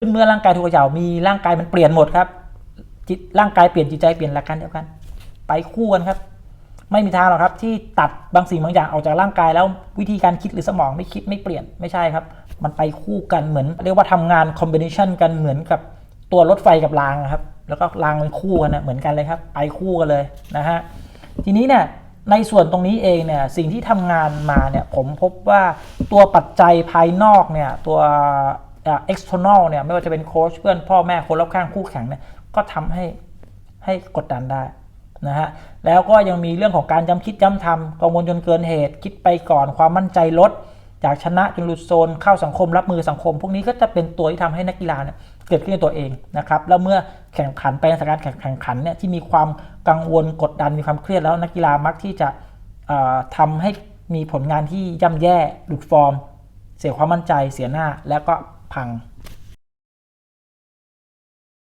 เมื่อร่างกายถูกเขย่ามีร่างกายมันเปลี่ยนหมดครับ จิตร่างกายเปลี่ยนจิตใจเปลี่ยนหลักการเดียวกัน ไปคู่กันครับ ไม่มีทางหรอกครับ ที่ตัดบางสิ่งบางอย่างออกจากร่างกายแล้ววิธีการคิดหรือสมองไม่คิดไม่เปลี่ยนไม่ใช่ครับ มันไปคู่กันเหมือน เรียกว่าทำงานคอมบิเนชันกันเหมือนกับตัวรถไฟกับรางครับ แล้วก็รางเป็นคู่กันนะเหมือนกันเลยครับ ไปคู่กันเลยนะฮะทีนี้เนี่ยในส่วนตรงนี้เองเนี่ยสิ่งที่ทำงานมาเนี่ยผมพบว่าตัวปัจจัยภายนอกเนี่ยตัว external เนี่ยไม่ว่าจะเป็นโค้ชเพื่อนพ่อแม่คนรอบข้างคู่แข่งเนี่ยก็ทำให้ให้กดดันได้นะฮะแล้วก็ยังมีเรื่องของการย้ำคิดย้ำทำกังวลจนเกินเหตุ คิดไปก่อนความมั่นใจลด จากชนะจนหลุดโซนเข้าสังคมรับมือสังคม พวกนี้ก็จะเป็นตัวที่ทำให้นักกีฬาเนี่ยเกิดขึ้นในตัวเองนะครับแล้วเมื่อแข่งขันไปในสถานการณ์แข่งขันเนี่ยที่มีความกังวลกดดันมีความเครียดแล้วนักกีฬามักที่จะเอ่อทำให้มีผลงานที่ย่ำแย่หลุดฟอร์ม เสียความมั่นใจเสียหน้าแล้วก็ คลัง